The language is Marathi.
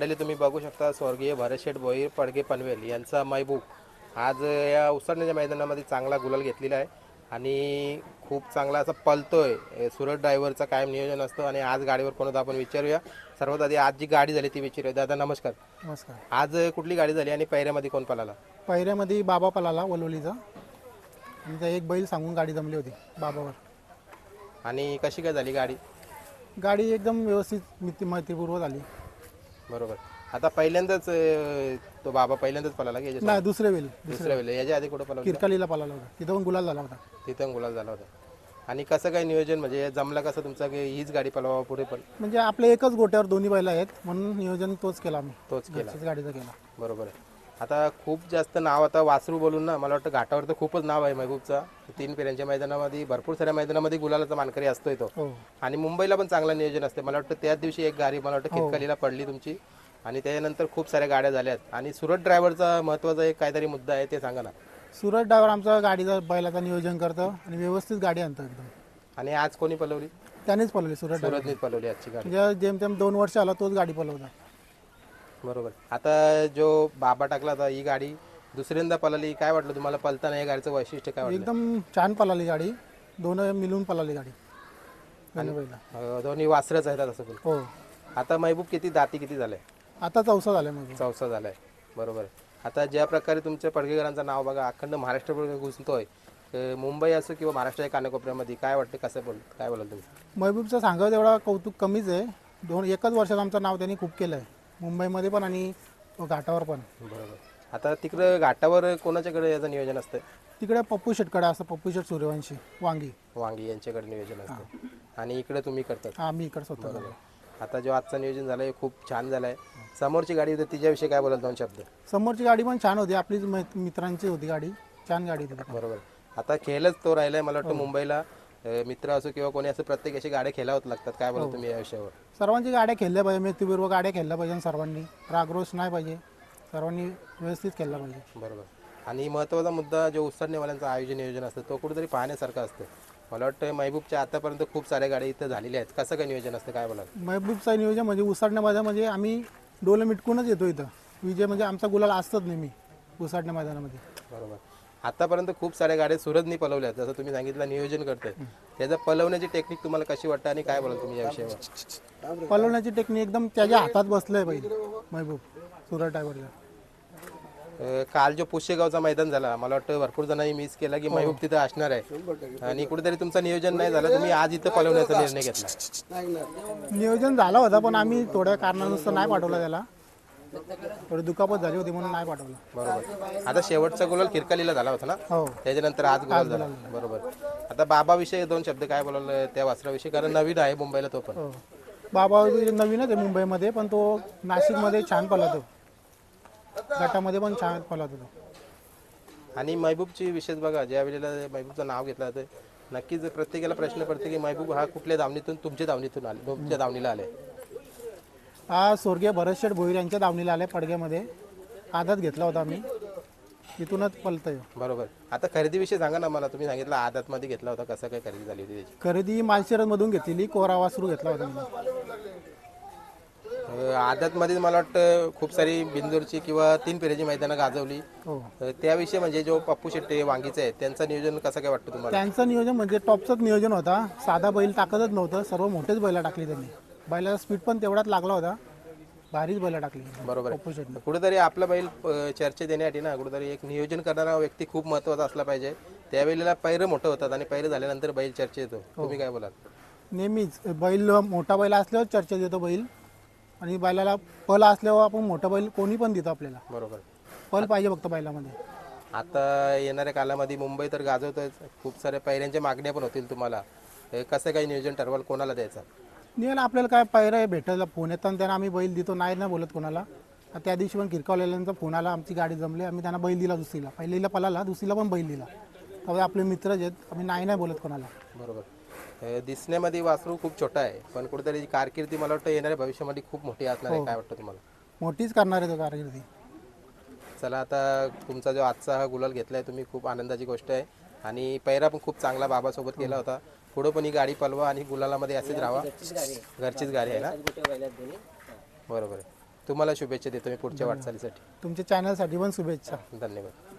मंडळी तुम्ही बघू शकता स्वर्गीय भरतशेठ भोईर पडगे पनवेल यांचा महबूब आज या उसरण्याच्या मैदानामध्ये चांगला गुलाल घेतलेला आहे आणि खूप चांगला असा पलतोय. सुरत ड्रायव्हरचं कायम नियोजन असतं आणि आज गाडीवर कोण आपण विचारूया. सर्वात आधी आज जी गाडी झाली ती विचारूया. दादा नमस्कार. नमस्कार. आज कुठली गाडी झाली आणि पैऱ्यामध्ये कोण पळाला? पहिऱ्यामध्ये बाबा पलाला वलवलीचा आणि त्या एक बैल सांगून गाडी जमली होती बाबावर. आणि कशी काय झाली गाडी? गाडी एकदम व्यवस्थित मिती मैत्रीपूर्व झाली. बरोबर. आता पहिल्यांदाच अ, तो बाबा पहिल्यांदाच पळाला की याच्या नाही दुसरे वेल दुसऱ्या वेळेला याच्या आधी कुठं पळाला किरकालीला पलाला होता. तिथं पण गुलाल झाला होता. तिथं गुलाल झाला होता. आणि कसं काय नियोजन? म्हणजे जमलं कसं तुमचं की हीच गाडी पळवा पुढे पण? म्हणजे आपल्या एकच गोट्यावर दोन्ही बैल आहेत म्हणून नियोजन तोच केला आम्ही. तोच केला. घरच्याच गाडीचा केला. बरोबर आहे. आता खूप जास्त नाव आता वासरू बोलून ना मला वाटतं घाटावर तर खूपच नाव आहे महबूबचा. तीन फेऱ्यांच्या मैदानामध्ये भरपूर साऱ्या मैदानामध्ये गुलालाचा मानकरी असतोय तो. हो. आणि मुंबईला पण चांगलं नियोजन असते मला वाटतं त्याच दिवशी एक गाडी मला वाटतं खितकालीला पडली तुमची. आणि त्याच्यानंतर खूप साऱ्या गाड्या झाल्यात आणि सुरत ड्रायव्हरचा महत्त्वाचा एक काहीतरी मुद्दा आहे ते सांगा ना. सुरत ड्रायव्हर आमचा गाडीचा बैलाचा नियोजन करतो आणि व्यवस्थित गाडी आणतो एकदम. आणि आज कोणी पलवली? त्यानेच पलवली सुरत सुरतनीच पलवली आजची गाडी. म्हणजे जेमतेम दोन वर्ष आला तोच गाडी पलवता बरोबर. आता जो बाबा टाकला होता ही गाडी दुसऱ्यांदा पळाली काय वाटलं तुम्हाला? पलताना या गाडीचं वैशिष्ट्य काय वाटलं? एकदम छान पलाली गाडी. दोन मिळून पलाली गाडी. दोन्ही बैला अं, दोन्ही वासरच आहेत आता पण. हो. आता महबूब किती दाती किती झाले आता चौसा झाला म्हणजे चौसा झालाय. बरोबर. आहे. आता ज्या प्रकारे तुमच्या पडगेकरांचं नाव बघा अखंड महाराष्ट्र घुसतोय अं, मुंबई असो किंवा महाराष्ट्राच्या कानाकोपऱ्यामध्ये काय वाटतं कसं बोल काय बोलाल तुम्ही? महबूबचं सांगावं तेवढा कौतुक कमीच आहे. दोन एकच वर्षात आमचं नाव त्यांनी खूप केलं आहे मुंबईमध्ये पण आणि घाटावर पण. बरोबर. आता तिकडं घाटावर कोणाच्याकडे याचं नियोजन असतं? तिकडे पप्पू शेटकडे असं पप्पू शेट सूर्यवंशी वांगी. वांगी यांच्याकडे नियोजन असतं. आणि इकडे तुम्ही करतात? हा मी इकडे स्वतः झालो. आता जो आजचं नियोजन झालंय खूप छान झालंय. समोरची गाडी होती तिच्याविषयी काय बोलाल दोन शब्द? समोरची गाडी पण छान होती आपलीच मै- मित्रांची होती गाडी छान गाडी होती. बरोबर. आता खेळच तो राहिलाय मला वाटतं मुंबईला. अं, मित्र असो किंवा कोणी असं प्रत्येक अशी गाड्या खेळावत लागतात. काय बोला तुम्ही या विषयावर? सर्वांची गाड्या खेळल्या पाहिजे मेथीपूर्व गाड्या खेळल्या पाहिजे सर्वांनी रागरोष नाही पाहिजे. सर्वांनी व्यवस्थित खेळला पाहिजे. बरोबर. आणि महत्त्वाचा मुद्दा जो उसरणेवाल्यांचं आयोजन नियोजन असतं तो कुठेतरी पाहण्यासारखं असतं. मला वाटतं महबूबच्या आतापर्यंत खूप साऱ्या गाड्या इथं झालेल्या आहेत. कसं काय नियोजन असतं? काय बोला महबूबचा नियोजन म्हणजे उसाडण्यामध्ये म्हणजे आम्ही डोलं मिटकूनच येतो इथं. विजय म्हणजे आमचा गुलाल असतात नेहमी उसाडण्या मैदानामध्ये बरोबर. आतापर्यंत खूप साऱ्या गाड्या सुरतनी पलवल्या जसं तुम्ही सांगितलं नियोजन करताय. त्याचं पलवण्याची टेक्निक तुम्हाला कशी वाटतं आणि काय बोलाल तुम्ही या विषयावर? पलवण्याची टेक्निक एकदम त्याच्या हातात बसलंय पाहिजे महबूब सुरत अं, काल जो पुष्यगावचा मैदान झाला मला वाटतं भरपूर जणांनी मिस केला की महबूब तिथं असणार आहे. आणि कुठेतरी तुमचं नियोजन नाही झालं तुम्ही आज इथं पलवण्याचा निर्णय घेतला. नियोजन झाला होता पण आम्ही थोड्या कारणानुसार नाही पाठवला त्याला. थोडी दुखापत झाली होती म्हणून नाही पाठवला. बरोबर. आता शेवटचा गुलाल किरकालीला झाला होता ना? हो. त्याच्यानंतर आज गुलाल झाला. बरोबर. आता बाबाविषयी दोन शब्द काय बोलाल त्या वासराविषयी कारण नवीन आहे मुंबईला तो पण. हो. बाबा नवीनच आहे मुंबईमध्ये पण तो नाशिकमध्ये छान पळतो गटामध्ये पण छान पळतो तो आणि महबूबची विशेष बघा ज्या वेळेला महबूबचं नाव घेतलं जातं नक्कीच प्रत्येकाला प्रश्न पडते की महबूब हा कुठल्या दावणीतून तुमच्या दावणीतून आले तुमच्या दावणीला आले हा स्वर्गीय भरतशेठ भोईर यांच्या दावणीला आल्या पडग्यामध्ये. आदत घेतला होता आम्ही. तिथूनच पलतोय. बरोबर. आता खरेदीविषयी सांगा ना मला. तुम्ही सांगितलं आदातमध्ये घेतला होता. कसं काय खरेदी झाली होती त्याची? खरेदी मालशेरमधून घेतलेली. कोरा वासरू घेतला होता मी. अं, आदातमध्ये मला वाटतं खूप सारी बिंदूरची किंवा तीन फेऱ्याची मैदानं गाजवली. हो. अं, त्याविषयी म्हणजे जो पप्पू शेट्टे वांगीचे आहेत त्यांचं नियोजन कसं काय वाटतं तुम्हाला? त्यांचं नियोजन म्हणजे टॉपचंच नियोजन होता. साधा बैल टाकतच नव्हतं. सर्व मोठेच बैला टाकली त्यांनी. बैलाचा स्पीड पण तेवढाच लागला होता. भारीच बैला टाकली. बरोबर शेटने कुठेतरी आपला बैल अं, चर्चेत येण्यासाठी ना कुठेतरी एक नियोजन करणारा व्यक्ती खूप महत्त्वाचा असला पाहिजे. त्यावेळेला पैरं मोठं होतात आणि पैरं झाल्यानंतर बैल चर्चेत येतो. तुम्ही काय बोलाल? नेहमीच. बैल मोठा बैल असल्यावर चर्चेत येतो बैल. आणि बैलाला पल असल्यावर आपण मोठा बैल कोणी पण देतो आपल्याला. बरोबर. पल पाहिजे फक्त बैलामध्ये. आता येणाऱ्या कालामध्ये मुंबई तर गाजवतोय खूप साऱ्या पैऱ्यांच्या मागण्या पण होतील तुम्हाला. हे कसं काही नियोजन ठरवाल? कोणाला द्यायचं? निघाल आपल्याला काय पायरा भेटायला फोन येतात त्यांना आम्ही बैल देतो नाही ना बोलत कोणाला. त्या दिवशी पण किरकावलेल्यांचा फोन आला आमची गाडी जमली आम्ही त्यांना बैल दिला दुसरीला. पहिलीला पलाला दुसरीला पण बैल दिला. त्यामुळे आपले मित्रच आहेत आम्ही नाही नाही बोलत कोणाला. बरोबर. हे दिसण्यामध्ये वासरू खूप छोटा आहे पण कुठेतरी कारकिर्दी मला वाटतं येणाऱ्या भविष्यामध्ये खूप मोठी असणार आहे काय वाटतं तुम्हाला? मोठीच करणार आहे तो कारकिर्दी. चला आता तुमचा जो आजचा हा गुलाल घेतलाय तुम्ही खूप आनंदाची गोष्ट आहे. आणि पैरा पण खूप चांगला बाबासोबत केला होता. पुढं पण ही गाडी पलवा आणि गुलालामध्ये असेच राहा घरचीच गाडी आहे. ना? बरोबर आहे. तुम्हाला शुभेच्छा देतो मी पुढच्या वाटचालीसाठी. तुमच्या चॅनलसाठी पण शुभेच्छा. धन्यवाद.